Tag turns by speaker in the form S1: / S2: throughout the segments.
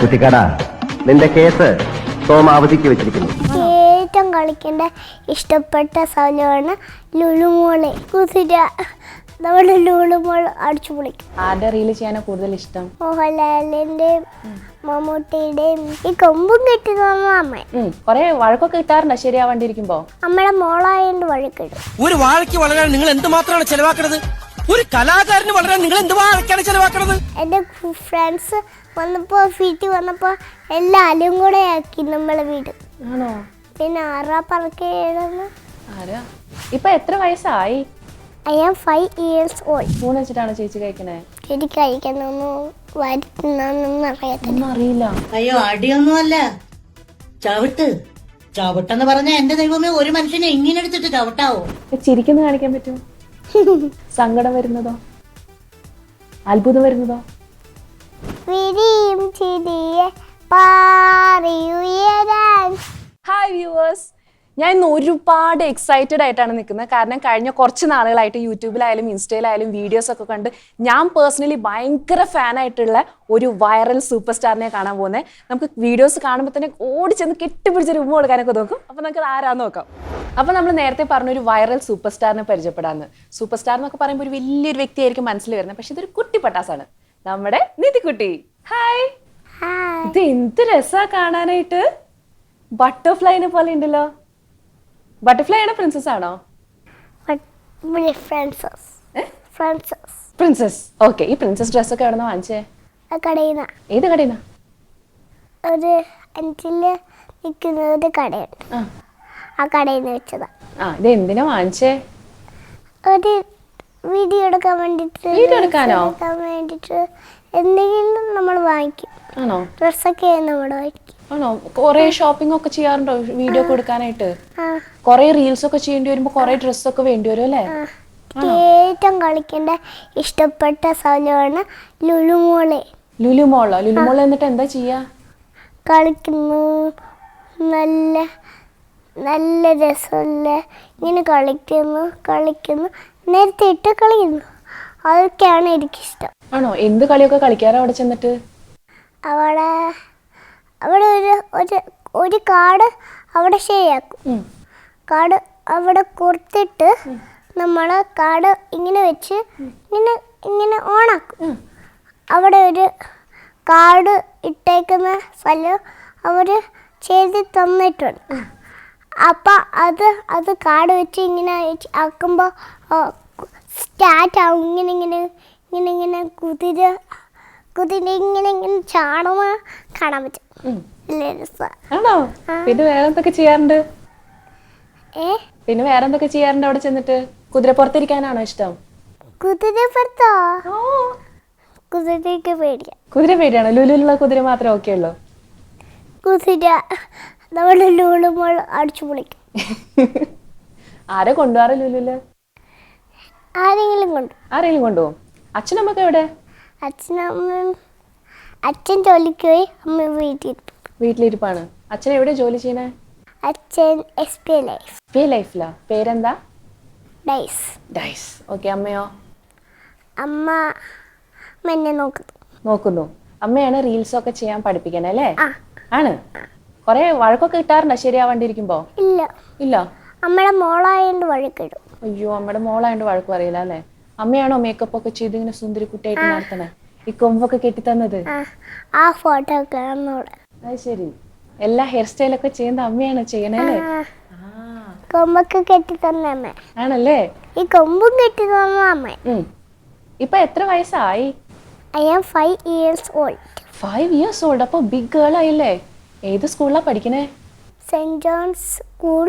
S1: കുട്ടിക്കട നിന്റെ കേസ് സോമ അവധിക്ക് വെച്ചിരിക്കുന്നു.
S2: ഏറ്റവും കളിക്കേണ്ട ഇഷ്ടപ്പെട്ട സ്ഥലമാണ് ലുളുമോളെ കുതിര. നമ്മുടെ ലുലുമോൾ അടിച്ചു പൊളിക്കും.
S3: ആരുടെ റീൽ ചെയ്യാനാണ് കൂടുതൽ ഇഷ്ടം?
S2: മോഹൻലാലിന്റെയും മമ്മൂട്ടിയുടെയും ഈ കൊമ്പും കിട്ടുന്ന അമ്മ
S3: കൊറേ വഴക്കൊക്കെ കിട്ടാറുണ്ടോ? ശരിയാവാണ്ടിരിക്കുമ്പോ?
S2: അമ്മയുടെ മോളായോണ്ട് വഴക്കിടും.
S4: ഒരു വാഴയ്ക്ക് വളരാൻ നിങ്ങൾ എന്തുമാത്രമാണ് ചെലവാക്കണത്? ഒരു കലാകാരന് വളരാൻ നിങ്ങൾ എന്ത് വാഴയ്ക്കാണ് ചെലവാക്കണത്?
S2: എന്റെ ഫ്രണ്ട്സ് വന്നപ്പോൾ വീട്ടിൽ വന്നപ്പോൾ എല്ലാവരും കൂടെ ആക്കി നമ്മളെ വീട്.
S3: ആണോ?
S2: പിന്നെ ആറാ പറക്കെ
S3: ആരാ? ഇപ്പൊ എത്ര വയസ്സായി?
S2: I am five years old
S3: phone വെച്ചിട്ടാണ് ചേച്ചി കഴിക്കണേ?
S2: എനിക്ക് കഴിക്കണമെന്നോ വരുത്തുന്നൊന്നും അറിയത്തില്ല
S3: ഒന്നും അറിയില്ല.
S5: അയ്യോ അടിയൊന്നുമല്ല. ചവിട്ട്. ചവിട്ടെന്ന് പറഞ്ഞ എന്റെ ദൈവമേ ഒരു മനുഷ്യനെ ഇങ്ങനെ എടുത്തിട്ട് ചവിട്ടാവോ?
S3: ചിരിക്കുന്ന കാണിക്കാൻ പറ്റുമോ? സങ്കടം വരുന്നതോ? അത്ഭുതം വരുന്നതോ?
S2: വിരിയും ചിരിയെ പാറിയുയരാൻ.
S3: ഹായ് വ്യൂവേഴ്സ് ഞാൻ ഇന്ന് ഒരുപാട് എക്സൈറ്റഡ് ആയിട്ടാണ് നിൽക്കുന്നത്. കാരണം കഴിഞ്ഞ കുറച്ച് നാളുകളായിട്ട് യൂട്യൂബിലായാലും ഇൻസ്റ്റയിലായാലും വീഡിയോസ് ഒക്കെ കണ്ട് ഞാൻ പേഴ്സണലി ഭയങ്കര ഫാനായിട്ടുള്ള ഒരു വൈറൽ സൂപ്പർ സ്റ്റാറിനെ കാണാൻ പോകുന്നത് നമുക്ക് വീഡിയോസ് കാണുമ്പോൾ തന്നെ ഓടി ചെന്ന് കെട്ടിപ്പിടിച്ച് രൂപ കൊടുക്കാനൊക്കെ നോക്കും. അപ്പോൾ നമുക്ക് ആരാന്ന് നോക്കാം. അപ്പോൾ നമ്മൾ നേരത്തെ പറഞ്ഞ ഒരു വൈറൽ സൂപ്പർ സ്റ്റാറിനെ പരിചയപ്പെടാമെന്ന് സൂപ്പർ സ്റ്റാർ എന്നൊക്കെ പറയുമ്പോൾ ഒരു വലിയൊരു വ്യക്തിയായിരിക്കും മനസ്സിൽ വരുന്നത്. പക്ഷേ ഇതൊരു കുട്ടി പട്ടാസാണ് നമ്മുടെ നിധിക്കുട്ടി. ഹായ് ഇത് എന്ത് രസാ കാണാനായിട്ട്? ബട്ടർഫ്ലൈനെ പോലെ ഉണ്ടല്ലോ. ബട്ടർഫ്ലൈ ആണോ പ്രിൻസസ് ആണോ? പ്രിൻസസ് ഓക്കെ ഈ പ്രിൻസസ് ഡ്രസ് ഒക്കെ എവിടെ വാങ്ങിച്ചേ? ഏത് കടയിൽ നിന്നാ
S2: ഒരു അഞ്ചിൽ നിൽക്കുന്ന ഒരു കടയുണ്ട്.
S3: ആ.
S2: ആ കടയിൽ നിന്ന് വെച്ചതാ.
S3: ആ ഇത് എന്തിനാ വാങ്ങിച്ചേ?
S2: ഒരു വീഡിയോ എടുക്കാൻ വേണ്ടിട്ട്
S3: വീഡിയോ എടുക്കാനോ?
S2: എടുക്കാൻ വേണ്ടിട്ട് എന്തെങ്കിലും നമ്മൾ വാങ്ങിക്കും.
S3: ആണോ?
S2: ഡ്രസ്സൊക്കെ നമ്മൾ വാങ്ങിക്കും.
S3: ആണോ? കുറെ ഷോപ്പിംഗ് ഒക്കെ ചെയ്യാറുണ്ടോ? വീഡിയോ ഒക്കെ എടുക്കാനായിട്ട്? കുറെ റീൽസ് ഒക്കെ ചെയ്യേണ്ടി വരുമ്പോൾ കുറെ ഡ്രസ് ഒക്കെ വേണ്ടി വരും അല്ലേ?
S2: ഏറ്റവും കളിക്കേണ്ട ഇഷ്ടപ്പെട്ട സ്ഥലമാണ് ലുലുമോളെ.
S3: ലുലു മോളോ ലുലു മോൾ എന്നിട്ട് എന്താ ചെയ്യാ?
S2: കളിക്കുന്നു. നല്ല നല്ല രസമല്ല ഇങ്ങനെ കളിക്കുന്നു കളിക്കുന്നു. നേരത്തെ ഇട്ട് കളിയുന്നു അതൊക്കെയാണ് എനിക്കിഷ്ടം
S3: ആണോ? എന്ത് കളിയൊക്കെ കളിക്കാറോ അവിടെ ചെന്നിട്ട്?
S2: അവിടെ അവിടെ ഒരു ഒരു ഒരു കാർഡ് അവിടെ ശരിയാക്കും. കാട് അവിടെ കൊടുത്തിട്ട് നമ്മൾ കാട് ഇങ്ങനെ വെച്ച് ഇങ്ങനെ ഇങ്ങനെ ഓണാക്കും. അവിടെ ഒരു കാട് ഇട്ടേക്കുന്ന സ്ഥലം അവർ ചെയ്ത് തന്നിട്ടുണ്ട്. അപ്പം അത് അത് കാട് വെച്ച് ഇങ്ങനെ ആക്കുമ്പോൾ സ്റ്റാർട്ട് ആവും. ഇങ്ങനെ ഇങ്ങനെ ഇങ്ങനെ ഇങ്ങനെ കുതിര കുതിര ഇങ്ങനെ ഇങ്ങനെ ചാടുന്ന കാണാൻ പറ്റും.
S3: ആണോ? പിന്നെ വേറെ എന്തൊക്കെ ചെയ്യാറുണ്ട്?
S2: ഏ?
S3: പിന്നെ വേറെന്തൊക്കെ ചെയ്യാറുണ്ട് അവിടെ ചെന്നിട്ട്? കുതിര പുറത്തിരിക്കാനാണോ ഇഷ്ടം?
S2: കുതിര പുറത്തോ?
S3: ഓ
S2: കുതിരയ്ക്ക് പേടിക്കാം
S3: കുതിര പേടിയാണോ? ലുലുലുള്ള കുതിര മാത്രമേ ഓക്കെ ഉള്ളൂ?
S2: കുതിര നമ്മുടെ ലുലുമോൾ അടിച്ചു പൊളിക്കും.
S3: ആരെ കൊണ്ടുപോകാറ് ലുലുൽ?
S2: ആരെങ്കിലും കൊണ്ട്.
S3: ആരെങ്കിലും കൊണ്ടുപോകും അച്ഛനമ്മക്ക് എവിടെ?
S2: അച്ഛനമ്മ അച്ഛൻ ജോലിക്ക് പോയി അമ്മ വീട്ടിൽ.
S3: വീട്ടിലിരിപ്പാണ്. അച്ഛൻ എവിടെ ജോലി ചെയ്യണേ?
S2: അച്ഛൻ എസ് പി ലൈഫ്
S3: പി ലൈഫിലാ പേരെന്താ?
S2: ഡൈസ്.
S3: ഡൈസ്. ഓക്കെ അമ്മയോ?
S2: അമ്മ അമ്മ എന്നെ നോക്കുന്നു.
S3: നോക്കുന്നു. അമ്മയാണ് റീൽസ് ഒക്കെ ചെയ്യാൻ പഠിപ്പിക്കണേ അല്ലേ?
S2: ആ.
S3: ആണ്. കൊറേ വഴക്കൊക്കെ കിട്ടാറുണ്ടോ? ശരിയാവാണ്ടിരിക്കുമ്പോ?
S2: ഇല്ല.
S3: ഇല്ല.
S2: അമ്മയുടെ മോളായോണ്ട് വഴക്കിടും.
S3: അയ്യോ അമ്മയുടെ മോളായോണ്ട് വഴക്ക് പറയില്ല അല്ലേ? അമ്മയാണോ മേക്കപ്പ് ഒക്കെ ചെയ്ത് ഇങ്ങനെ സുന്ദരി കുട്ടിയായിട്ട് നടത്തണേ? ഈ കൊമ്പൊക്കെ കെട്ടി തന്നത്
S2: ആ ഫോട്ടോ കാണുന്നോളെ
S3: അത് ശരി. എല്ലാ ഹെയർ സ്റ്റൈൽ ഒക്കെ ചെയ്യുന്ന അമ്മയാണ് ചെയ്യണേ അല്ലേ?
S2: കൊമ്പൊക്കെ കെട്ടി തന്ന അമ്മ.
S3: ആണല്ലേ?
S2: ഈ കൊമ്പും കെട്ടി തന്ന അമ്മ.
S3: ഇപ്പൊ എത്ര വയസ്സായി?
S2: I am five years old
S3: five years old അപ്പൊ ബിഗ് ഗേൾ ആയില്ലേ? ഏത് സ്കൂളിലാ പഠിക്കണേ?
S2: Saint John's school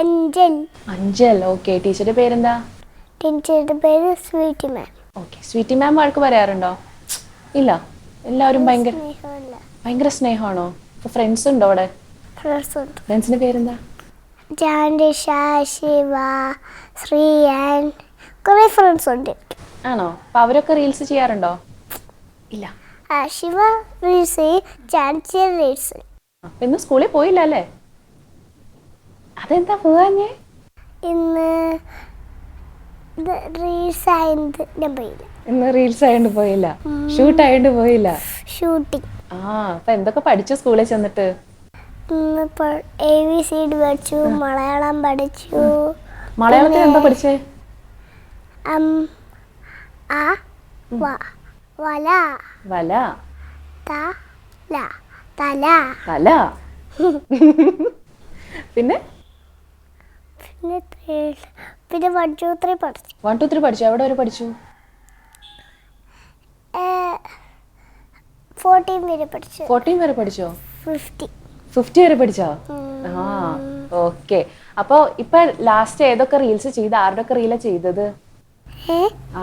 S2: Anchal
S3: Anchal. Okay ടീച്ചറുടെ പേരെന്താ?
S2: ടീച്ചറുടെ പേര് Sweety ma'am.
S3: Okay Sweety ma'am വഴക്ക് പറയാറുണ്ടോ? ഇല്ല എല്ലാവരും ഭയങ്കര ഭയങ്കര സ്നേഹമാണോ? ഇപ്പൊ ഫ്രണ്ട്സ് ഉണ്ടോ അവിടെ? ഫ്രണ്ട്സിന്റെ പേരെന്താ?
S2: ജാൻഡിഷ ശിവ ശ്രീയൻ കുറെ ഫ്രണ്ട്സ് ഉണ്ട്.
S3: ആണോ? അപ്പൊ അവരൊക്കെ റീൽസ് ചെയ്യാറുണ്ടോ? ഇല്ല.
S2: ശിവ റീൽസ് ചാൻസി റീൽസ്
S3: ഇന്ന് സ്കൂളിൽ പോയില്ല അല്ലേ? അതെന്താ പോവാഞ്ഞേ?
S2: ഇന്ന് റീൽസ് ആയത് ഞാൻ പോയില്ല.
S3: ഇന്ന് റീൽസ് ആയതുകൊണ്ട് പോയില്ല. ഷൂട്ട് ആയതുകൊണ്ട് പോയില്ല.
S2: ഷൂട്ടിങ്
S3: ആ അപ്പൊ എന്തൊക്കെ പഠിച്ചു സ്കൂളിൽ ചെന്നിട്ട്?
S2: ഇന്നിപ്പോൾ എ ബി സി ഡി പഠിച്ചു മലയാളം പഠിച്ചു.
S3: മലയാളത്തിൽ എന്താ പഠിച്ചേ?
S2: അം ആ വ വല.
S3: വല.
S2: ത ല. തല.
S3: തല. പിന്നെ?
S2: പിന്നെ പിന്നെ വൺ ടു ത്രീ പഠിച്ചു.
S3: വൺ ടു ത്രീ പഠിച്ചു? എവിടെ വരെ പഠിച്ചു?
S2: ഫോർട്ടീൻ വരെ പഠിച്ചു.
S3: ഫോർട്ടീൻ വരെ പഠിച്ചോ?
S2: ഫിഫ്റ്റി
S3: ഫിഫ്റ്റി വരെ പഠിച്ചോ? ആ ഓക്കെ അപ്പൊ ഇപ്പൊ ലാസ്റ്റ് ഏതൊക്കെ റീൽസ് ചെയ്ത്? ആരുടെ ഒക്കെ റീല ചെയ്തത്?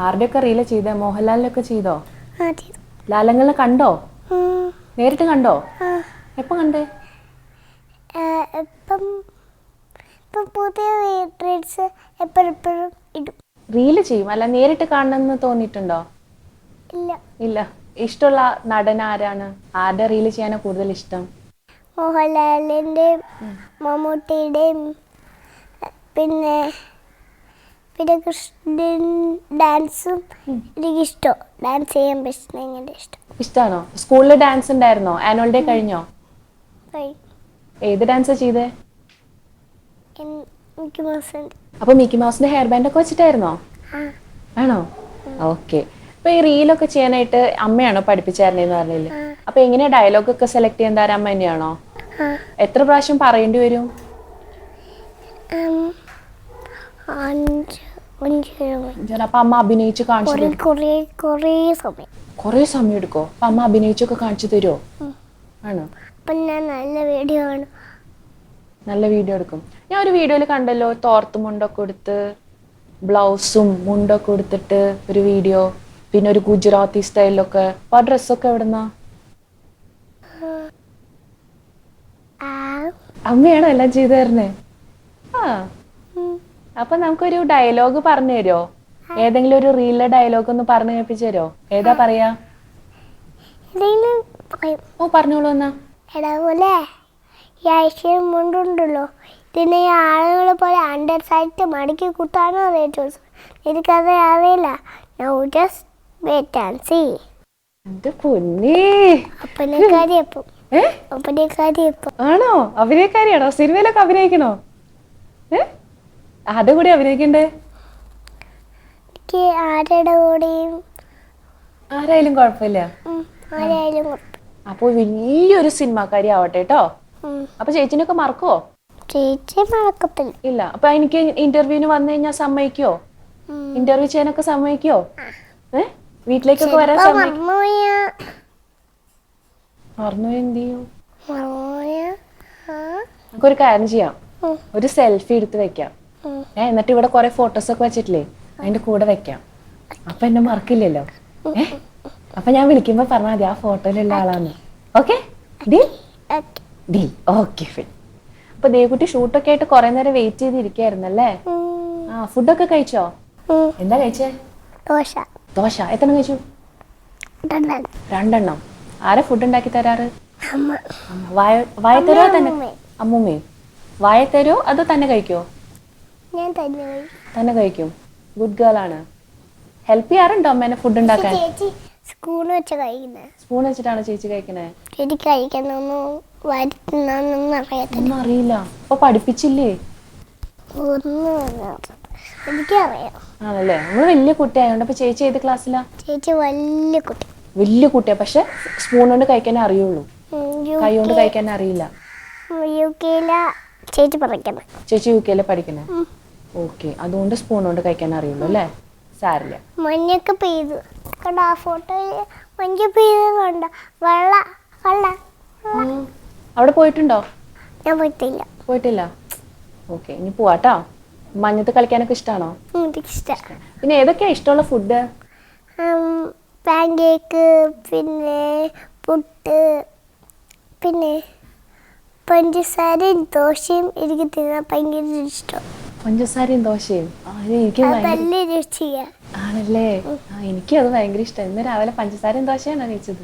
S3: ആരുടെ ഒക്കെ റീല ചെയ്ത? മോഹൻലാലിനൊക്കെ ചെയ്തോ? ലാലങ്ങളെ കണ്ടോ? നേരിട്ട് കണ്ടോ. എപ്പോ കണ്ടേ?
S2: ഇപ്പം ഇപ്പം പുതിയ റീൽസ് എപ്പോഴെപ്പോഴും ഇടും.
S3: റീൽ ചെയ്യും. അല്ല നേരിട്ട് കാണണമെന്ന് തോന്നിയിട്ടുണ്ടോ?
S2: ഇല്ല.
S3: ഇല്ല. ഇഷ്ടമുള്ള നടൻ ആരാണ്? ആരുടെ റീൽ ചെയ്യാനാണ് കൂടുതൽ ഇഷ്ടം?
S2: മോഹൻലാലിന്റെയും മമ്മൂട്ടിയുടെയും പിന്നെ പിന്നെ കൃഷ്ണൻ ഡാൻസും എനിക്കിഷ്ടം ഡാൻസ് ചെയ്യാൻ പറ്റുന്ന ഭയങ്കര ഇഷ്ടം?
S3: ഇഷ്ടമാണോ സ്കൂളിൽ ഡാൻസ് ഉണ്ടായിരുന്നോ? ആനുവൽ ഡേ കഴിഞ്ഞോ? ഏത് ഡാൻസാ ചെയ്തേ?
S2: എൻ- എനിക്ക് മനസ്സിലുണ്ട്
S3: അപ്പൊ മിക്കി മൗസിന്റെ ഹെയർ ബാൻഡ് ഒക്കെ വെച്ചിട്ടായിരുന്നോ? ആണോ? ഓക്കെ അപ്പൊ ഈ റീലൊക്കെ ചെയ്യാനായിട്ട് അമ്മയാണോ പഠിപ്പിച്ചായിരുന്നേന്ന് പറഞ്ഞില്ലേ? അപ്പൊ എങ്ങനെയാ ഡയലോഗ് ഒക്കെ സെലക്ട് ചെയ്യാൻ താരം അമ്മ തന്നെയാണോ? എത്ര പ്രാവശ്യം പറയേണ്ടി വരും? അപ്പൊ അമ്മ അഭിനയിച്ച് കാണിച്ചു
S2: കുറെ സമയം.
S3: എടുക്കോ അപ്പൊ അമ്മ അഭിനയിച്ചൊക്കെ കാണിച്ചു തരുമോ ആണോ?
S2: അപ്പം ഞാൻ നല്ല വീഡിയോ ആണ്
S3: നല്ല വീഡിയോ എടുക്കും. ഞാൻ ഒരു വീഡിയോയിൽ കണ്ടല്ലോ തോർത്ത് മുണ്ടൊക്കെ കൊടുത്ത് ബ്ലൗസും മുണ്ടൊക്കെ കൊടുത്തിട്ട് ഒരു വീഡിയോ പിന്നെ ഒരു ഗുജറാത്തി സ്റ്റൈലിലൊക്കെ അപ്പൊ ആ ഡ്രസ്സൊക്കെ എവിടുന്നാ? അമ്മയാണോ എല്ലാം ചെയ്തു തരുന്നേ? ആ. അപ്പൊ നമുക്കൊരു ഡയലോഗ് പറഞ്ഞു തരുമോ ഏതെങ്കിലും ഒരു റീലിലെ ഡയലോഗ് ഒന്ന് പറഞ്ഞു കേൾപ്പിച്ചു തരുമോ ഏതാ പറയാ? ഓ പറഞ്ഞോളൂ എന്നാ.
S2: ഈ ഐശ്വര്യം കൊണ്ടുണ്ടല്ലോ ഇതിനെ ഈ ആളുകൾ പോലെ അണ്ടർ സൈറ്റ് മടക്കി കുത്താനോ അറിയാം എനിക്കത് അറിയില്ല. Now just wait and see
S3: എന്റെ പൊന്നേ.
S2: അപ്പനെ കാര്യപ്പം
S3: ഏ?
S2: അപ്പനെ കാര്യപ്പം
S3: ആണോ? അഭിനയക്കാരിയാണോ? സിനിമയിലൊക്കെ അഭിനയിക്കണോ? അത് കൂടി അഭിനയിക്കണ്ടേ?
S2: എനിക്ക് ആരുടെ കൂടെയും
S3: ആരായാലും കുഴപ്പമില്ല.
S2: ആരായാലും കുഴപ്പം
S3: അപ്പൊ വലിയൊരു സിനിമാക്കാരി ആവട്ടെ കേട്ടോ. അപ്പൊ ചേച്ചിനൊക്കെ മറക്കുവോ?
S2: ചേച്ചി മറക്കത്തില്ല.
S3: ഇല്ല. അപ്പൊ എനിക്ക് ഇന്റർവ്യൂവിന് വന്നു കഴിഞ്ഞാൽ സമ്മതിക്കോ. ഇന്റർവ്യൂ ചെയ്യാനൊക്കെ സമ്മതിക്കോ? ഏ? വീട്ടിലേക്കൊക്കെ വരാൻ സമ്മതിക്കോ മറന്നു എന്ത് ചെയ്യും? നമുക്കൊരു കാര്യം ചെയ്യാം. ഒരു സെൽഫി എടുത്ത് വെക്കാം. ഏ എന്നിട്ട് ഇവിടെ കുറെ ഫോട്ടോസ് ഒക്കെ വെച്ചിട്ടില്ലേ? അതിന്റെ കൂടെ വെക്കാം. അപ്പൊ എന്നെ മറക്കില്ലല്ലോ. ഏ? അപ്പൊ ഞാൻ വിളിക്കുമ്പോ പറഞ്ഞാൽ മതി ആ ഫോട്ടോയിലുള്ള ആളാന്ന്. Okay deal deal okay fine. അപ്പൊ ദേവകുട്ടി ഷൂട്ടൊക്കെ ആയിട്ട് കുറെ നേരം വെയിറ്റ് ചെയ്തിരിക്കായിരുന്നു
S2: അല്ലേ
S3: ആ ഫുഡൊക്കെ കഴിച്ചോ. എന്താ കഴിച്ചേ?
S2: ദോശ.
S3: ദോശ. എത്ര കഴിച്ചു?
S2: രണ്ടാണ്
S3: രണ്ടെണ്ണം. ആരാ ഫുഡ് ഉണ്ടാക്കി തരാറ്?
S2: അമ്മ.
S3: അമ്മ. വായ വായ തരോ തന്നെ?
S2: അമ്മൂമ്മയും.
S3: വായത്തരോ വായ തരോ അതോ തന്നെ കഴിക്കോ
S2: ഞാൻ തന്നെ
S3: കഴിക്കും. ഗുഡ് ഗേൾ ആണ്. ഹെൽപ്പ് ചെയ്യാറുണ്ടോ അമ്മേനെ ഫുഡ് ഉണ്ടാക്കാൻ?
S2: സ്കൂളിൽ വെച്ച് കഴിക്കുന്നത്
S3: സ്പൂൺ വെച്ചിട്ടാണ് ചേച്ചി കഴിക്കണേ?
S2: ചേച്ചി കഴിക്കുന്നൊന്നും വരുത്തുന്നൊന്നും അറിയത്തില്ല.
S3: ഒന്നും അറിയില്ല. അപ്പൊ പഠിപ്പിച്ചില്ലേ?
S2: ഒന്നും. എനിക്കറിയാം.
S3: ആണല്ലേ? നമ്മൾ വലിയ കുട്ടിയായോണ്ട് അപ്പൊ ചേച്ചി ഏത് ക്ലാസ്സിലാ?
S2: ചേച്ചി വലിയ കുട്ടി.
S3: വലിയ കുട്ടിയാ. പക്ഷെ സ്പൂൺ കൊണ്ട് കഴിക്കാനേ അറിയുള്ളൂ. കൈ കൊണ്ട് കഴിക്കാൻ അറിയില്ല.
S2: യു കെയിലാ ചേച്ചി പറയുന്നത്
S3: ചേച്ചി യു കെയിലെ പഠിക്കണേ ഓക്കെ. അതുകൊണ്ട് സ്പൂൺ കൊണ്ട് കഴിക്കാൻ അറിയുള്ളൂ അല്ലേ? സാരില്ല.
S2: മഞ്ഞൊക്കെ പെയ്തു. കണ്ട ആ ഫോട്ടോയിൽ പെയ്ത് കണ്ട. വെള്ള വെള്ള.
S3: അവിടെ പോയിട്ടുണ്ടോ?
S2: ഞാൻ പോയിട്ടില്ല.
S3: പോയിട്ടില്ല. ഓക്കെ ഇനി പോവാട്ടോ മഞ്ഞത്ത് കളിക്കാനൊക്കെ ഇഷ്ടമാണോ പിന്നെ ഏതൊക്കെയാ ഇഷ്ടമുള്ള ഫുഡ്?
S2: പാൻ കേക്ക് പിന്നെ പുട്ട് പിന്നെ പഞ്ചസാരയും ദോശയും എനിക്ക് തിന്നാൻ ഭയങ്കര ഇഷ്ടം.
S3: പഞ്ചസാരയും ദോശയും. ആണല്ലേ? എനിക്കും അത് ഭയങ്കര ഇഷ്ടം. ഇന്ന് രാവിലെ പഞ്ചസാരയും ദോശയാണ് കഴിച്ചത്?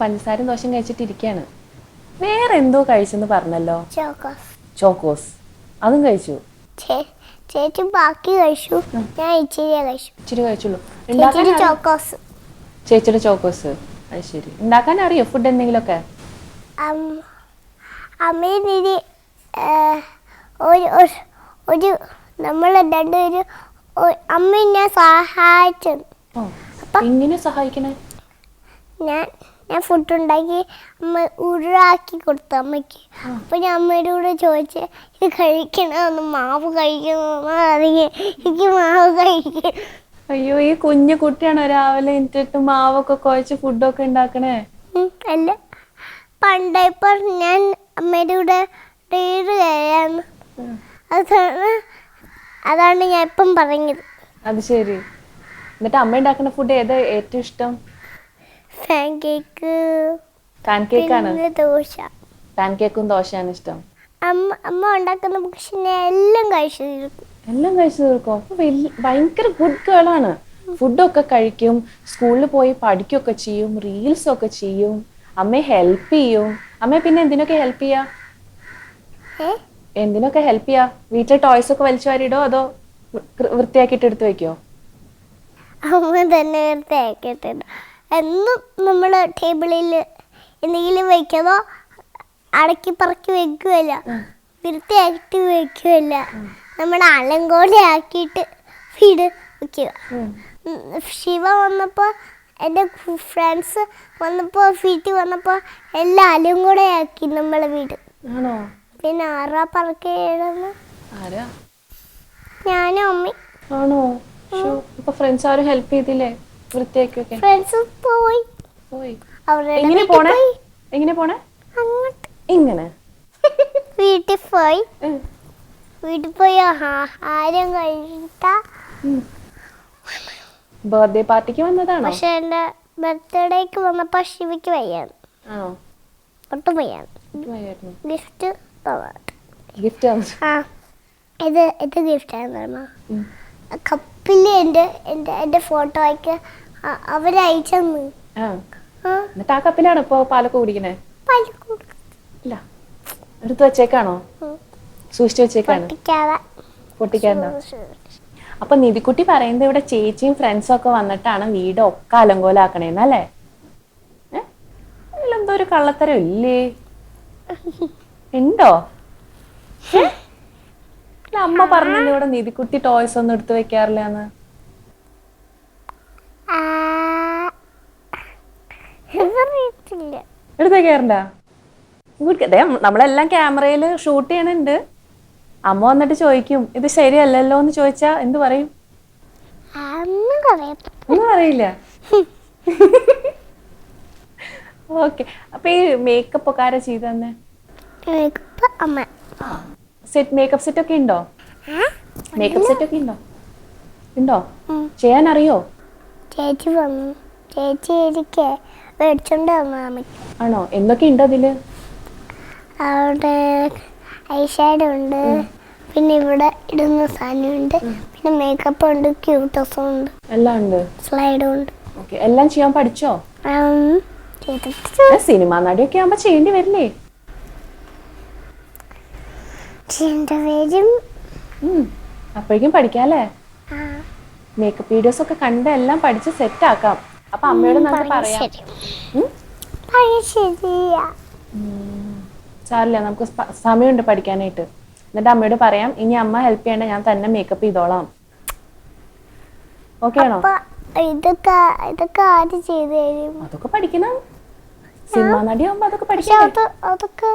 S3: പഞ്ചസാരയും ദോശയും കഴിച്ചിട്ട് ഇരിക്കുകയാണ് വേറെ എന്തോ കഴിച്ചെന്ന് പറഞ്ഞല്ലോ?
S2: ചോക്കോസ്.
S3: അതും കഴിച്ചു?
S2: ചേച്ചി ബാക്കി കഴിച്ചു. ഞാൻ ഇച്ചിരി കഴിച്ചു.
S3: ഇച്ചിരി കഴിച്ചുള്ളൂ.
S2: ചോക്കോസ്.
S3: ചേച്ചിയുടെ ചോക്കോസ്. അത് ശരി. ഉണ്ടാക്കാൻ അറിയോ? ഫുഡ് എന്തെങ്കിലുമൊക്കെ?
S2: അമ്മയും ഒരു ഒരു- നമ്മൾ രണ്ടുപേരും അമ്മയെ അമ്മ എന്നെ സഹായിച്ചു
S3: എങ്ങനെ സഹായിക്കണേ?
S2: ഞാൻ ഞാൻ ഫുഡ് ഉണ്ടാക്കി അമ്മ ഉരുളാക്കി കൊടുത്തു അമ്മയ്ക്ക്. അപ്പൊ ഞാൻ അമ്മയുടെ കൂടെ ചോദിച്ച് ഇത് കഴിക്കണമെന്ന് മാവ് കഴിക്കണമെന്ന് അറിയാം എനിക്ക് മാവ് കഴിക്കണം
S3: അയ്യോ ഈ കുഞ്ഞു കുട്ടിയാണോ രാവിലെ എനിട്ടിട്ട് മാവൊക്കെ കുഴച്ച് ഫുഡൊക്കെ ഉണ്ടാക്കണേ?
S2: അല്ല. പണ്ടിപ്പോൾ ഞാൻ അമ്മയുടെ കൂടെ ഡേറ് കഴിയാന്ന് അതാണ് അതാണ് ഞാൻ ഇപ്പം പറഞ്ഞത്.
S3: അത് ശരി. എന്നിട്ട് അമ്മ ഉണ്ടാക്കുന്ന ഫുഡ് ഏതാ ഏറ്റവും ഇഷ്ടം?
S2: പാൻ കേക്ക്
S3: പാൻ
S2: പിന്നെ ദോശ.
S3: പാൻ കേക്കും ദോശയാണ് ഇഷ്ടം.
S2: അമ്മ അമ്മ ഉണ്ടാക്കുന്ന ഭക്ഷണം ഞാൻ എല്ലാം കഴിച്ചു തീർക്കും.
S3: എല്ലാം കഴിച്ചു തീർക്കും. അപ്പൊ വലിയ- ഭയങ്കര ഗുഡ് ഗേളാണ് ഫുഡൊക്കെ കഴിക്കും. സ്കൂളിൽ പോയി പഠിക്കുകയൊക്കെ ചെയ്യും. റീൽസ് ഒക്കെ ചെയ്യും. അമ്മയെ ഹെൽപ്പ് ചെയ്യൂ. അമ്മയെ പിന്നെ എന്തിനൊക്കെ ഹെൽപ്പ് ചെയ്യാ? എന്തിനൊക്കെ ഹെൽപ്പ് ചെയ്യാ? വീട്ടിലെ ടോയ്സ് ഒക്കെ വലിച്ചു വാരിടോ അതോ വൃത്തിയാക്കിട്ട് എടുത്തു എടുത്ത് വെക്കോ?
S2: അമ്മ തന്നെ വൃത്തിയാക്കിയിട്ടുണ്ട് എന്നും നമ്മൾ ടേബിളിൽ എന്തെങ്കിലും വെക്കതോ അടക്കി പറക്കി വെക്കുകയല്ല വൃത്തിയാക്കിയിട്ട് വെക്കുകയല്ല. നമ്മൾ അലങ്കോലയാക്കിയിട്ട് വീട് വെക്കുക. ശിവ വന്നപ്പോൾ എന്റെ ഫ്രണ്ട്സ് വന്നപ്പോൾ വീട്ടിൽ വന്നപ്പോൾ എല്ലാവരും കൂടെ ആക്കി നമ്മളെ വീട്.
S3: ആണോ?
S2: പിന്നെ ആറാ പറക്കി എഴുതുന്ന
S3: ആരാ?
S2: ഞാനും അമ്മയും
S3: ആണോ? ഇപ്പൊ ഫ്രണ്ട്സ് ആരും ഹെൽപ്പ് ചെയ്തില്ലേ? വൃത്തിയാക്കിയൊക്കെ?
S2: ഫ്രണ്ട്സ് പോയി.
S3: പോയി. എങ്ങനെ പോണേ? എങ്ങനെ പോണേ?
S2: അങ്ങോട്ട്.
S3: ഇങ്ങനെ.
S2: വീട്ടിൽ പോയി. വീട്ടിൽ പോയി ആഹാരം കഴിച്ചിട്ടാ
S3: ബർത്ത്ഡേ പാർട്ടിക്ക് വന്നതാണോ?
S2: പക്ഷെ എന്റെ ബർത്ത്ഡേക്ക് വന്നപ്പോ ശിവയ്ക്ക് വയ്യാണ്
S3: ആണോ?
S2: ഒട്ടും വയ്യാണ്
S3: വയ്യായിരുന്നു.
S2: ഗിഫ്റ്റ്
S3: ഗിഫ്റ്റ്
S2: ആ ഇത് ഇത് ഗിഫ്റ്റ്
S3: ആണ്.
S2: കപ്പിൽ എന്റെ എന്റെ എന്റെ ഫോട്ടോയ്ക്ക് അവരയച്ചെന്ന്
S3: ആ.
S2: ആ.
S3: എന്നിട്ട് ആ കപ്പിലാണ് ഇപ്പൊ പാലൊക്കെ കുടിക്കണേ ഇല്ല. എടുത്ത് വെച്ചേക്കാണോ? സൂക്ഷിച്ചു വെച്ചേക്കാണ്.
S2: പൊട്ടിക്കാതെ.
S3: പൊട്ടിക്കാണ്ടോ അപ്പൊ നിധിക്കുട്ടി പറയുന്നത് ഇവിടെ ചേച്ചിയും ഫ്രണ്ട്സും ഒക്കെ വന്നിട്ടാണ് വീട് ഒക്കെ അലങ്കോലാക്കണേന്നല്ലേ ഏ? എന്തോ ഒരു കള്ളത്തരം ഇല്ലേ? ഉണ്ടോ? അമ്മ പറഞ്ഞില്ല ഇവിടെ നിധിക്കുട്ടി ടോയ്സ് ഒന്നും എടുത്തു വെക്കാറില്ലാന്ന്?
S2: ആ. ഇതറിയത്തില്ല
S3: എടുത്ത് വെക്കാറുണ്ടാ ഗുഡ് ദേ, നമ്മളെല്ലാം ക്യാമറയിൽ ഷൂട്ട് ചെയ്യണുണ്ട്. അമ്മ വന്നിട്ട് ചോദിക്കും ഇത് ശരിയല്ലല്ലോ? എന്ന് ചോദിച്ചാ എന്ത് പറയും? ഒന്നും അറിയില്ല. ഓക്കെ. അപ്പൊ ഈ മേക്കപ്പ് ഒക്കെ ആരാ
S2: ചെയ്തന്നെ
S3: സെറ്റ് മേക്കപ്പ് സെറ്റ് ഒക്കെ ഉണ്ടോ? മേക്കപ്പ് സെറ്റ് ഒക്കെ ഉണ്ടോ? ഉണ്ടോ? ചെയ്യാൻ അറിയോ
S2: ചേച്ചി വന്നു ചേച്ചി എനിക്ക് മേടിച്ചോണ്ട്
S3: ആണോ? എന്തൊക്കെ ഉണ്ട് അതിൽ?
S2: അവിടെ ഐഷാഡോ ഉണ്ട്. പിന്നെ ഇവിടെ ഇടുന്ന സാധനമുണ്ട് പിന്നെ മേക്കപ്പ് ഉണ്ട് ക്യൂട്ടസും ഉണ്ട്.
S3: എല്ലാം ഉണ്ട്.
S2: സ്ലൈഡും ഉണ്ട്.
S3: ഓക്കെ എല്ലാം ചെയ്യാൻ പഠിച്ചോ? സിനിമാ നടിയൊക്കെ ആവുമ്പോ ചെയ്യേണ്ടി വരില്ലേ?
S2: ചെയ്യേണ്ട വരും.
S3: ഉം. അപ്പോഴേക്കും പഠിക്കാല്ലേ മേക്കപ്പ് വീഡിയോസ് ഒക്കെ കണ്ട് എല്ലാം പഠിച്ച് സെറ്റ് ആക്കാം. അപ്പൊ അമ്മയോട് നമുക്ക് പറയാം?
S2: ശരിയാ.
S3: സാറില്ല നമുക്ക് സമയമുണ്ട് പഠിക്കാനായിട്ട്. എന്നിട്ട് അമ്മയോട് പറയാം ഇനി അമ്മ ഹെൽപ്പ് ചെയ്യണ്ട ഞാൻ തന്നെ മേക്കപ്പ് ചെയ്തോളാം. ഓക്കെ ആണോ?
S2: ഇതൊക്കെ ഇതൊക്കെ ആര് ചെയ്തു തരും?
S3: അതൊക്കെ പഠിക്കണം. സിനിമാ നടിയാകുമ്പോ അതൊക്കെ പഠിക്കണം
S2: അത് അതൊക്കെ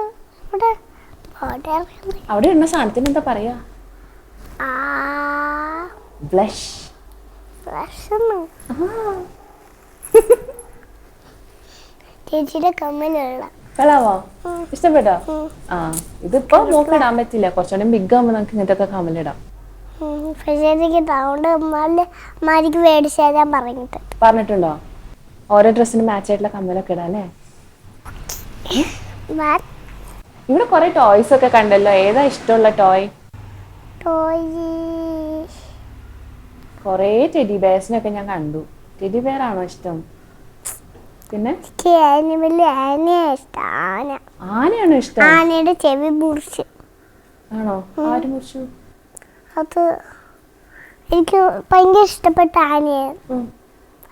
S2: ഇവിടെ
S3: അവിടെ ഇടുന്ന സാധനത്തിന് എന്താ പറയാ? ബ്ലഷ്
S2: ചേച്ചിയുടെ കമ്മലുള്ള
S3: കളാവോ?
S2: ഉം.
S3: ഇഷ്ടപ്പെട്ടോ. ആ. ഇതിപ്പോ മോക്ക് ഇടാൻ പറ്റില്ല. കുറച്ചുകൂടെ ബിഗ് ആവുമ്പോ നമുക്ക് ഇങ്ങനത്തെ
S2: കമലിടാം
S3: പറഞ്ഞിട്ടുണ്ടോ? ഓരോ ഡ്രസ്സിന് മാച്ച് ആയിട്ടുള്ള കമ്മലൊക്കെ
S2: ഇടാല്ലേ
S3: ഇവിടെ കുറെ ടോയ്സ് ഒക്കെ കണ്ടല്ലോ. ഏതാ ഇഷ്ടമുള്ള ടോയ്
S2: കൊറേ
S3: കുറേ ടെഡി ബേഴ്സിനൊക്കെ ഞാൻ കണ്ടു. ടെഡി ബെയർ ആണോ ഇഷ്ടം? പിന്നെ? ആനയാണോ ഇഷ്ടം?
S2: ആനയുടെ ചെവി മുറിച്ച്.
S3: ആണോ? ആര് മുറിച്ചു?
S2: അത് എനിക്ക് ഭയങ്കര ഇഷ്ടപ്പെട്ട ആനയാണ്.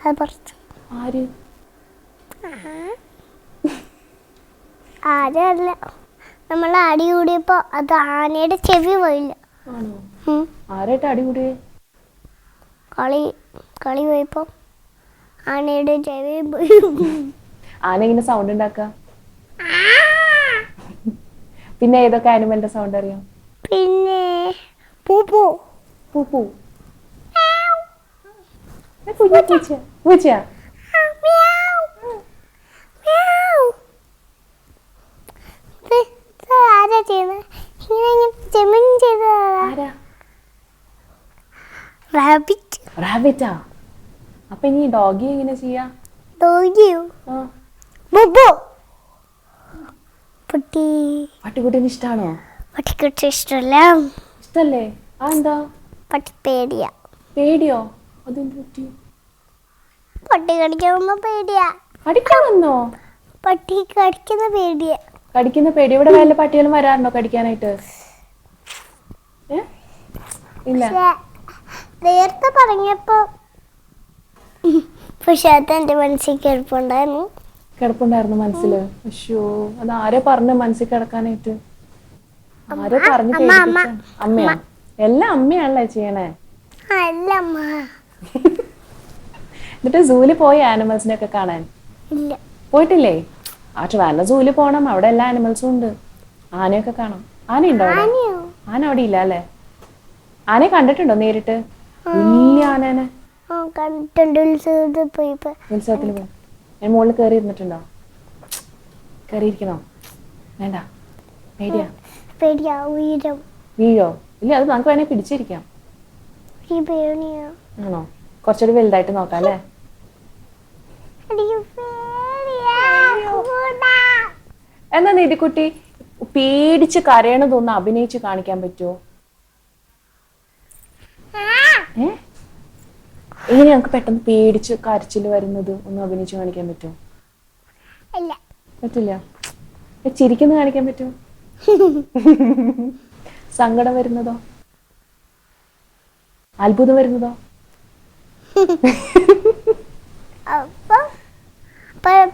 S2: അത് പറിച്ചു.
S3: ആര്?
S2: ആരല്ല നമ്മൾ അടി കൂടിയപ്പോ അത് ആനയുടെ ചെവി പോയില്ല.
S3: ആണോ? ആരായിട്ട് അടി അടികൂടിയേ
S2: കളി കളി പോയപ്പോൾ ആനയുടെ ചെവി
S3: ആന ഇങ്ങനെ സൗണ്ട് ഉണ്ടാക്ക? പിന്നെ ഏതൊക്കെ ആനിമലിന്റെ സൗണ്ട് അറിയാം?
S2: പിന്നെ പൂ പൂ
S3: പൂ പൂ ഏ, കുഞ്ഞി പൂച്ച. പൂച്ചയാ
S2: ഇത് ഇത് ആരാ ചെയ്യുന്നത് ഇങ്ങനെ ഇങ്ങനെ ചെമ്മീൻ ചെയ്തതാ. റാബിറ്റ്
S3: റാബിറ്റാ അപ്പൊ ഇനി ഡോഗി എങ്ങനെ ചെയ്യാ?
S2: ഡോഗിയോ? ബുബു. പട്ടി.
S3: പട്ടിക്കുട്ടീന് ഇഷ്ടാണോ?
S2: പട്ടിക്കുട്ടി ഇഷ്ടമല്ല
S3: ഇഷ്ടല്ലേ? ആ എന്താ
S2: പട്ടി പേടിയാ.
S3: പേടിയോ? അതെന്ത് പറ്റി?
S2: പട്ടി കടിക്കുന്ന പേടിയാ.
S3: കടിക്കാൻ വന്നോ?
S2: പട്ടി കടിക്കുന്ന പേടിയാ.
S3: കടിക്കുന്ന പേടി. ഇവിടെ വല്ല പട്ടികളും വരാറുണ്ടോ കടിക്കാനായിട്ട്? ഇല്ല.
S2: നേരത്തെ പറഞ്ഞപ്പോ പക്ഷെ അത് എന്റെ മനസ്സിൽ കിടപ്പുണ്ടായിരുന്നു.
S3: കിടപ്പുണ്ടായിരുന്നു മനസ്സിൽ. അശ്യോ അത് ആരെ പറഞ്ഞു മനസ്സിൽ കിടക്കാനായിട്ട്. ആരെ പറഞ്ഞു
S2: അമ്മ, അമ്മ,
S3: അമ്മയാ? എല്ലാം അമ്മയാണല്ലേ ചെയ്യണേ? എന്നിട്ട് സൂൽ പോയി ആനിമൽസിനെ ഒക്കെ കാണാൻ പോയിട്ടില്ലേ? ആ ട്രിവാൻഡ്ര സൂൽ പോണം. അവിടെ എല്ലാ ആനിമൽസും ഉണ്ട്. ആനയൊക്കെ കാണാം. ആന
S2: ഉണ്ടോ
S3: ആന അവിടെ ഇല്ല അല്ലേ? ആനയെ കണ്ടിട്ടുണ്ടോ നേരിട്ട്? വലിയ ആനേനെ.
S2: കണ്ടിട്ടുണ്ട് ഉത്സവത്തിൽ പോയപ്പോ.
S3: ഉത്സവത്തിൽ പോയി. ഞാൻ മുകളിൽ കയറി ഇരുന്നിട്ടുണ്ടോ? കയറിയിരിക്കണോ വേണ്ട. പേടിയാ.
S2: പേടിയാ ഉയരം.
S3: വീഴോ? ഇല്ല അത് നമുക്ക് വേണേ പിടിച്ചിരിക്കാം. ആണോ? കുറച്ചുകൂടി വലുതായിട്ട് നോക്കാം അല്ലേ. എന്നാ നിധിക്കുട്ടി പേടിച്ച് കരയണതൊന്ന് അഭിനയിച്ച് കാണിക്കാൻ പറ്റുമോ ഏ? എങ്ങനെ ഞങ്ങൾക്ക് പെട്ടെന്ന് പേടിച്ച് കരച്ചിൽ വരുന്നത് ഒന്ന് അഭിനയിച്ച് കാണിക്കാൻ പറ്റുമോ?
S2: അല്ല
S3: പറ്റില്ല. ചിരിക്കുന്ന കാണിക്കാൻ പറ്റുമോ? സങ്കടം വരുന്നതോ? അത്ഭുതം വരുന്നതോ?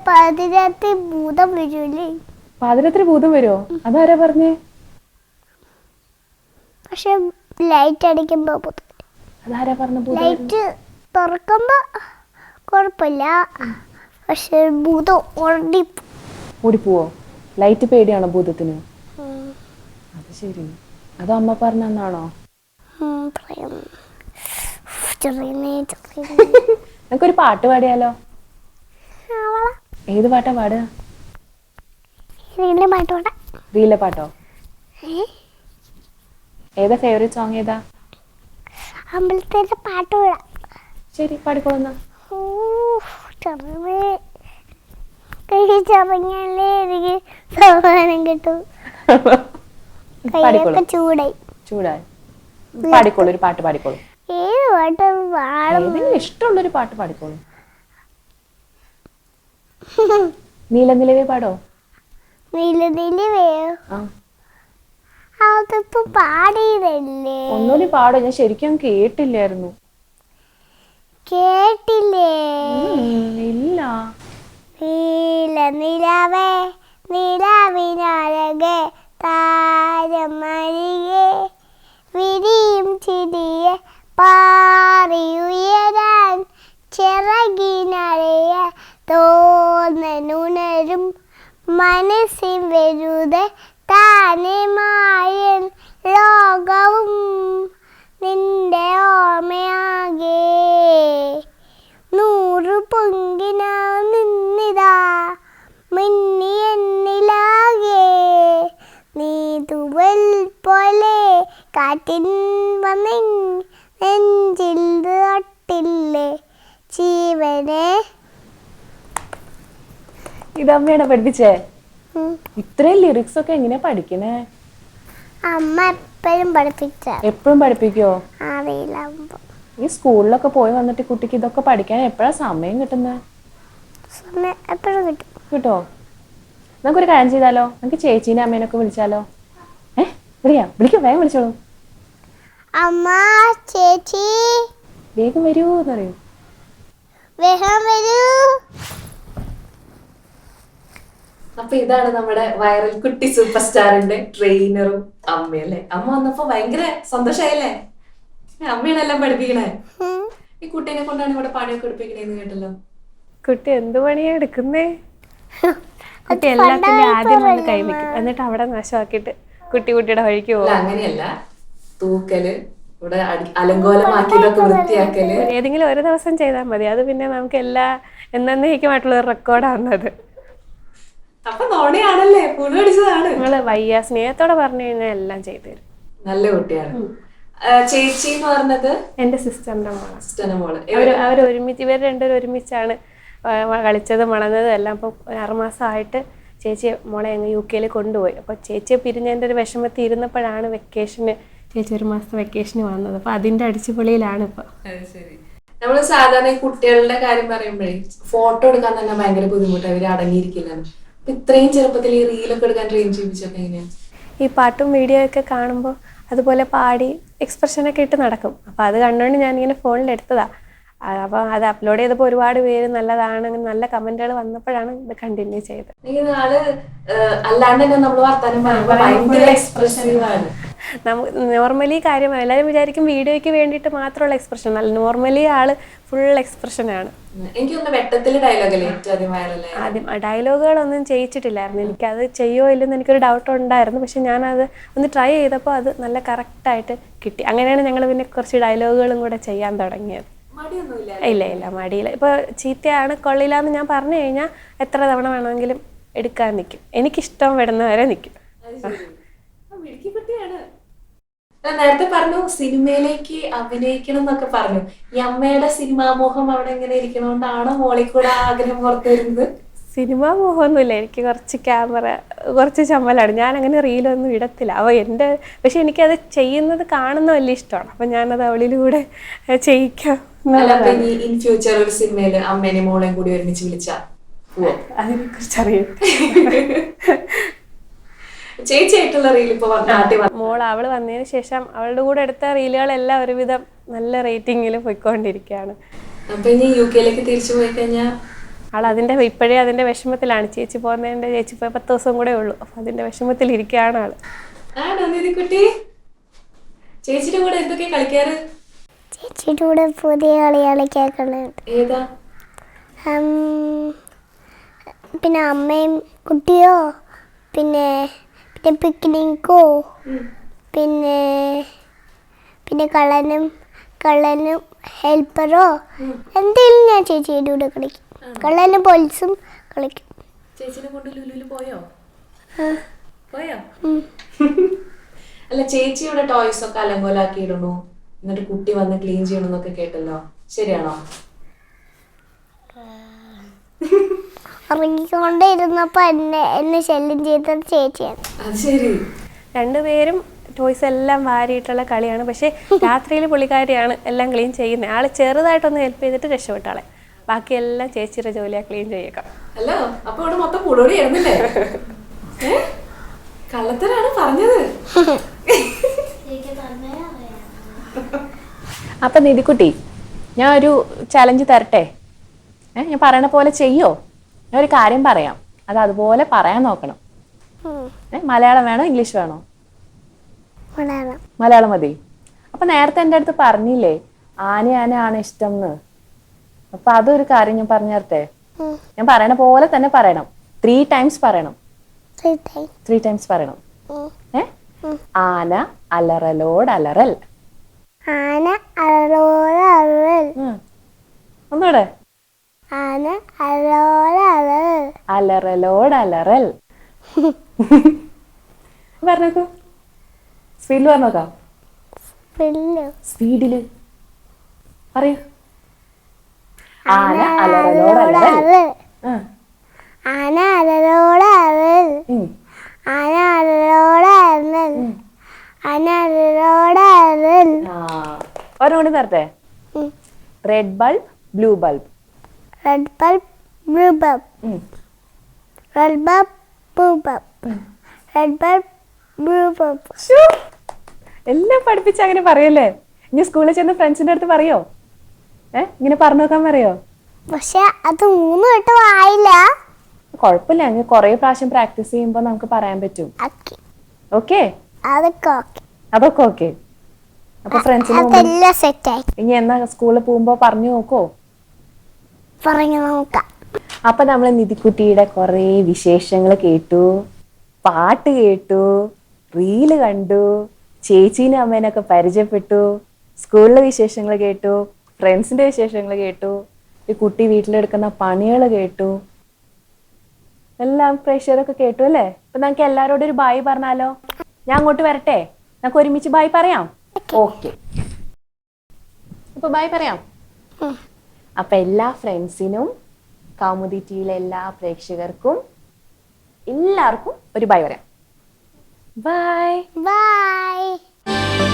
S2: പാതിരാത്രി ഭൂതം വരൂലേ
S3: പാതിരത്തിന് ഭൂതം വരുമോ അതാരാ പറഞ്ഞേ?
S2: പക്ഷെ ലൈറ്റ് അടിക്കുമ്പോ.
S3: അതാരാ പറഞ്ഞ
S2: ലൈറ്റ് തുറക്കുമ്പോ കുഴപ്പമില്ല. പക്ഷെ ഭൂതം ഓടി
S3: ഓടിപ്പോവോ? ലൈറ്റ് പേടിയാണോ ഭൂതത്തിന്? അത് ശരി. അത് അമ്മ പറഞ്ഞാണോ നമുക്കൊരു പാട്ട് പാടിയാലോ? ഏത് പാട്ടാ പാടുക
S2: ഇതിന്റെ പാട്ടോടെ
S3: റീലെ പാട്ടോ? ഏതാ ഫേവറേറ്റ് സോങ് ഏതാ?
S2: അമ്പലത്തിന്റെ പാട്ടോടെ
S3: ശരി പാടിക്കോളുന്ന
S2: ചൂടായി.
S3: പാടിക്കോളൂ ഒരു പാട്ട് പാടിക്കോളൂ.
S2: ഏത് പാട്ട് പാടും.
S3: ഇഷ്ടമുള്ളൊരു പാട്ട് പാടിക്കോളൂ. നീലനിലവേ പാടോ?
S2: നീലനിലവേ
S3: ആ.
S2: അതിപ്പോ പാടിയതല്ലേ
S3: ഒന്നുകൂടി പാടോ? ഞാൻ ശരിക്കും കേട്ടില്ലായിരുന്നു.
S2: കേട്ടില്ലേ?
S3: ഇല്ല.
S2: നീല നിലവേ നിലവിനഴകെ താരമരികെ വിരിയും ചിരിയെ പാറിയുയരാൻ ചിറകിനറിയ തോന്നനുണരും മനസ്സിൽ വെറുതെ താനെ മായൻ ലോകവും. നിന്റെ ഓർമ്മയാകെ നൂറു പൊങ്കിന നിന്നിതാ മിന്നി എന്നിലാകെ. നീ തുവൽ പോലെ കാറ്റിൻ വന്നി നെഞ്ചിൽ തൊട്ടില്ലേ ജീവനെ.
S3: ഇതമ്മയാണ് പഠിപ്പിച്ചേ. ഇത്രയും ലിറിക്സ് ഒക്കെ എങ്ങനെയാ പഠിക്കണേ?
S2: അമ്മ എപ്പോഴും പഠിപ്പിച്ച.
S3: എപ്പോഴും പഠിപ്പിക്കോ? ഈ സ്കൂളിലൊക്കെ പോയി വന്നിട്ട് കുട്ടിക്ക് ഇതൊക്കെ പഠിക്കാൻ എപ്പോഴാ സമയം കിട്ടുന്നത്
S2: സമയം എപ്പോഴും കിട്ടും.
S3: കിട്ടോ? നമുക്കൊരു കാര്യം ചെയ്താലോ? നമുക്ക് ചേച്ചീനെ അമ്മേനൊക്കെ വിളിച്ചാലോ? ഏ? വിളിക്കാം. വിളിക്കാം. വേഗം വിളിച്ചോളൂ.
S2: അമ്മ ചേച്ചി.
S3: വേഗം വരൂ എന്ന് പറയൂ
S2: വേഗം വരൂ.
S3: അപ്പൊ ഇതാണ് നമ്മുടെ വൈറൽ കുട്ടി സൂപ്പർ സ്റ്റാറിന്റെ ട്രെയിനറും അമ്മയല്ലേ അല്ലേ? അമ്മ വന്നപ്പോ ഭയങ്കര സന്തോഷായില്ലേ? അമ്മയാണെല്ലാം പഠിപ്പിക്കണേ. ഈ കുട്ടീനെ കൊണ്ടാണ് ഇവിടെ പണിയൊക്കെ എടുപ്പിക്കണേന്ന് കേട്ടല്ലോ.
S6: കുട്ടി എന്ത് പണിയാ എടുക്കുന്നേ? കുട്ടി എല്ലാത്തിന്റെ ആദ്യം വന്ന് കൈവയ്ക്കും. എന്നിട്ട് അവിടെ നാശമാക്കിട്ട് കുട്ടി കുട്ടിയുടെ വഴിക്ക്
S3: അല്ല
S6: പോകും.
S3: അങ്ങനെയല്ല തൂക്കൽ ഇവിടെ അലങ്കോലമാക്കിയതൊക്കെ വൃത്തിയാക്കൽ.
S6: ഏതെങ്കിലും ഒരു ദിവസം ചെയ്താൽ മതി. അത് പിന്നെ നമുക്ക് എല്ലാ എന്നേക്കുമായിട്ടുള്ള ഒരു റെക്കോർഡാണത്
S3: അപ്പൊ നോണയാണല്ലേ?
S6: വയ്യ. സ്നേഹത്തോടെ പറഞ്ഞു കഴിഞ്ഞാൽ എല്ലാം ചെയ്തു തരും.
S3: നല്ല കുട്ടിയാണ്. ചേച്ചി എന്ന് പറഞ്ഞത്?
S6: എന്റെ സിസ്റ്ററിന്റെ മോളാണ്.
S3: സിസ്റ്ററിന്റെ മോൾ.
S6: അവർ അവർ ഒരുമിച്ച് ഇവർ രണ്ടുപേരും ഒരുമിച്ചാണ് കളിച്ചത് വളർന്നതും എല്ലാം. അപ്പോൾ ഒരു ആറുമാസമായിട്ട് ചേച്ചി മോളെ അങ്ങ് യു കെയിൽ കൊണ്ടുപോയി. അപ്പോൾ ചേച്ചിയെ പിരിഞ്ഞതിന്റെ ഒരു വിഷമത്തിൽ ഇരുന്നപ്പോഴാണ് വെക്കേഷന് ചേച്ചി ഒരു മാസത്തെ വെക്കേഷന് വന്നത്. അപ്പോൾ അതിന്റെ അടിച്ചുപൊളിയിലാണ് ഇപ്പോൾ
S3: അത് ശരി. നമ്മൾ സാധാരണ കുട്ടികളുടെ കാര്യം പറയുമ്പോഴേ ഫോട്ടോ എടുക്കാൻ തന്നെ ഭയങ്കര ബുദ്ധിമുട്ടാണ്. ഇവർ അടങ്ങിയിരിക്കില്ലാണ് അപ്പൊ ഇത്രയും ചെറുപ്പത്തിൽ ഈ റീലൊക്കെ എടുക്കാൻ ട്രെയിൻ ചെയ്യിപ്പിച്ചൊക്കെ എങ്ങനെയാണ്
S6: ഈ പാട്ടും വീഡിയോ ഒക്കെ കാണുമ്പോൾ അതുപോലെ പാടി എക്സ്പ്രഷൻ ഒക്കെ ഇട്ട് നടക്കും. അപ്പോൾ അത് കണ്ടുകൊണ്ട് ഞാൻ ഇങ്ങനെ ഫോണിൽ എടുത്തതാ. അപ്പോൾ അത് അപ്ലോഡ് ചെയ്തപ്പോൾ ഒരുപാട് പേര് നല്ലതാണ് നല്ല കമന്റുകൾ വന്നപ്പോഴാണ് ഇത് കണ്ടിന്യൂ ചെയ്തത്.
S3: ഈ നാൾ ഏഹ്, അല്ലാണ്ട് തന്നെ നമ്മൾ ഭയങ്കര ആണ്.
S6: നമുക്ക് നോർമലി കാര്യം എല്ലാവരും വിചാരിക്കും വീഡിയോയ്ക്ക് വേണ്ടിയിട്ട് മാത്രമുള്ള എക്സ്പ്രഷൻ അല്ല നോർമലി ആൾ ഫുൾ എക്സ്പ്രഷനാണ്
S3: എനിക്ക് ആദ്യം ഡയലോഗുകൾ
S6: ഒന്നും ഡയലോഗുകളൊന്നും ചെയ്യിച്ചിട്ടില്ലായിരുന്നു. അത് ചെയ്യോ ഇല്ലെന്ന് എനിക്കൊരു ഡൗട്ട് ഉണ്ടായിരുന്നു. പക്ഷെ ഞാൻ അത് ഒന്ന് ട്രൈ ചെയ്തപ്പോൾ അത് നല്ല കറക്റ്റായിട്ട് കിട്ടി. അങ്ങനെയാണ് ഞങ്ങൾ പിന്നെ കുറച്ച് ഡയലോഗുകളും കൂടെ ചെയ്യാൻ തുടങ്ങിയത്. ഇല്ല ഇല്ല മടിയില്ല. ഇപ്പോൾ ചീത്തയാണ് കൊള്ളില്ല എന്ന് ഞാൻ പറഞ്ഞു കഴിഞ്ഞാൽ എത്ര തവണ വേണമെങ്കിലും എടുക്കാൻ നിൽക്കും എനിക്കിഷ്ടം വരുന്ന വരെ നിൽക്കും
S3: നേരത്തെ പറഞ്ഞു സിനിമയിലേക്ക് അഭിനയിക്കണം എന്നൊക്കെ പറഞ്ഞു. ഈ അമ്മയുടെ സിനിമാമോഹം അവിടെ എങ്ങനെ ഇരിക്കണോണ്ടാണോ മോളി കൂടെ ആഗ്രഹം പുറത്തു വരുന്നത്?
S6: സിനിമ മോഹമൊന്നുമില്ല. എനിക്ക് കുറച്ച് ക്യാമറ കുറച്ച് ചമ്മലാണ് ഞാൻ അങ്ങനെ റീലൊന്നും ഇടത്തില്ല. അപ്പോൾ എന്റെ പക്ഷെ എനിക്കത് ചെയ്യുന്നത് കാണുന്ന വലിയ ഇഷ്ടമാണ്. അപ്പം ഞാനത് അവളിലൂടെ ചെയ്യിക്കാം
S3: ഇൻ ഫ്യൂച്ചർ ഒരു സിനിമയിൽ അമ്മേനെയും മോളെയും കൂടി ഒരുമിച്ച് വിളിച്ചാ? അതിനെ
S6: അതിനെക്കുറിച്ച് അറിയാം
S3: ചേച്ചിയായിട്ടുള്ള റീൽ ഇപ്പൊ നാട്ടിൽ വന്നു.
S6: മോൾ അവൾ വന്നതിന് ശേഷം അവളുടെ കൂടെ എടുത്ത റീലുകളെല്ലാം ഒരുവിധം നല്ല റേറ്റിംഗിൽ പോയിക്കൊണ്ടിരിക്കുകയാണ്.
S3: അപ്പൊ ഇനി യു കെയിലേക്ക് തിരിച്ചു പോയി
S6: ആൾ അതിന്റെ ഇപ്പോഴേ അതിന്റെ വിഷമത്തിലാണ്. ചേച്ചി പോകുന്നതിന്റെ ചേച്ചി പോയ പത്ത് ദിവസം കൂടെ ഉള്ളൂ. അപ്പൊ അതിന്റെ വിഷമത്തിൽ ഇരിക്കുകയാണ് ആൾ
S3: ആണോ നിധിക്കുട്ടി ചേച്ചിയുടെ കൂടെ എന്തൊക്കെ കളിക്കാറ്?
S2: ചേച്ചിയുടെ കൂടെ പുതിയ കളി കളിക്കാക്കുന്നുണ്ട്
S3: ഏതാ?
S2: പിന്നെ അമ്മയും കുട്ടിയോ? പിന്നെ പിന്നെ പിക്നിക്കോ പിന്നെ പിന്നെ കള്ളനും കള്ളനും ഹെൽപ്പറോ? എന്തെങ്കിലും ഞാൻ ചേച്ചിയുടെ കൂടെ കളിക്കും. കള്ളനും പോലീസും കളിക്കും.
S3: ചേച്ചിനെ കൊണ്ട് ലുലുവിൽ പോയോ? പോയോ? അല്ല ചേച്ചിയുടെ ടോയ്സ് ഒക്കെ എന്നിട്ട് കുട്ടി വന്ന് ക്ലീൻ ചെയ്യണമെന്നൊക്കെ കേട്ടല്ലോ. ശരിയാണോ?
S2: ഉറങ്ങിക്കൊണ്ടേ ഇരുന്നപ്പോൾ എന്നെ എന്നെ ശല്യം ചെയ്തത് ചേച്ചിയാണ്
S3: അത് ശരി.
S6: രണ്ടുപേരും ടോയ്സ് എല്ലാം വാരിയിട്ടുള്ള കളിയാണ്. പക്ഷേ രാത്രിയിൽ പുള്ളിക്കാരിയാണ് എല്ലാം ക്ലീൻ ചെയ്യുന്നത് ആൾ ചെറുതായിട്ടൊന്ന് ഹെൽപ്പ് ചെയ്തിട്ട് രക്ഷപ്പെട്ടാളെ ബാക്കിയെല്ലാം ചേച്ചിയുടെ ജോലിയാ ക്ലീൻ ചെയ്യുക.
S3: അല്ലോ അപ്പൊ ഇവിടെ മൊത്തം? കള്ളത്തരാണ് പറഞ്ഞത്.
S7: അപ്പൊ നിധിക്കുട്ടി ഞാൻ ഒരു ചലഞ്ച് തരട്ടെ? ഞാൻ പറയണ പോലെ ചെയ്യോ? ഞാൻ ഒരു കാര്യം പറയാം. അത് അതുപോലെ പറയാൻ നോക്കണം. ഏ മലയാളം വേണോ ഇംഗ്ലീഷ് വേണോ?
S2: മലയാളം.
S7: മലയാളം മതി. അപ്പൊ നേരത്തെ എന്റെ അടുത്ത് പറഞ്ഞില്ലേ ആന ആന ആണ് ഇഷ്ടം എന്ന് അപ്പൊ അതൊരു കാര്യം ഞാൻ പറഞ്ഞു തരട്ടെ?
S2: ഉം.
S7: ഞാൻ പറയണ പോലെ തന്നെ പറയണം. ത്രീ ടൈംസ് പറയണം. ത്രീ ടൈംസ് പറയണം. ഏ? ആന അലറലോട് അലറൽ.
S2: ആന അലോലറൽ
S7: അലറൽ. ഒന്നൂടെ
S2: ആന അലോലറൽ
S7: അലറലോട് അലറൽ. പറഞ്ഞേക്കൂ. സ്പീഡിൽ പറഞ്ഞോക്കാം.
S2: പിള്ളു
S7: സ്പീഡിൽ പറയൂ. ആന അലറലോട് അലറൽ
S2: അലറൽ.
S7: ആ,
S2: ആന അലലോടറൽ
S7: ഉം.
S2: ആന അലലോടറൽ ആന അലലോടറൽ
S7: ആ. ഒരെണ്ണം കൂടി red bulb blue bulb
S2: red bulb blue bulb red bulb blue bulb red bulb blue bulb
S3: എല്ലാം പഠിപ്പിച്ച് അങ്ങനെ പറയല്ലേ? ഇനി സ്കൂളിൽ ചെന്ന് ഫ്രണ്ട്സിന്റെ അടുത്ത് പറയോ? ഏ? ഇങ്ങനെ പറഞ്ഞു നോക്കാൻ പറയോ?
S2: പക്ഷെ അത് മൂന്ന് വട്ടം ആയില്ല.
S3: കുഴപ്പമില്ല. അങ്ങനെ കുറേ പ്രാവശ്യം പ്രാക്ടീസ് ചെയ്യുമ്പോൾ നമുക്ക് പറയാൻ പറ്റും.
S2: ഓക്കെ. അതൊക്കെ ഓക്കെ.
S3: അതൊക്കെ ഓക്കെ. അപ്പൊ ഫ്രണ്ട്സിന് ഇനി എന്നാ സ്കൂളിൽ പോകുമ്പോ പറഞ്ഞു നോക്കോ?
S2: പറഞ്ഞു നോക്കാം.
S3: അപ്പൊ നമ്മൾ നിധിക്കുട്ടിയുടെ കുറേ വിശേഷങ്ങൾ കേട്ടു പാട്ട് കേട്ടു റീൽ കണ്ടു ചേച്ചീനും അമ്മേനൊക്കെ പരിചയപ്പെട്ടു സ്കൂളിലെ വിശേഷങ്ങൾ കേട്ടു ഫ്രണ്ട്സിന്റെ വിശേഷങ്ങൾ കേട്ടു ഈ കുട്ടി വീട്ടിലെടുക്കുന്ന പണികൾ കേട്ടു. എല്ലാം പ്രേക്ഷകരൊക്കെ കേട്ടു അല്ലേ? അപ്പൊ നമുക്ക് എല്ലാവരോടും ഒരു ബായ് പറഞ്ഞാലോ? ഞാൻ അങ്ങോട്ട് വരട്ടെ? നമുക്ക് ഒരുമിച്ച് ബായ് പറയാം? ഓക്കെ അപ്പൊ ബായ് പറയാം. അപ്പൊ എല്ലാ ഫ്രണ്ട്സിനും കൗമുദി ടിയിലെ എല്ലാ പ്രേക്ഷകർക്കും എല്ലാവർക്കും ഒരു ബൈ പറയാം. ബൈ.
S2: ബൈ.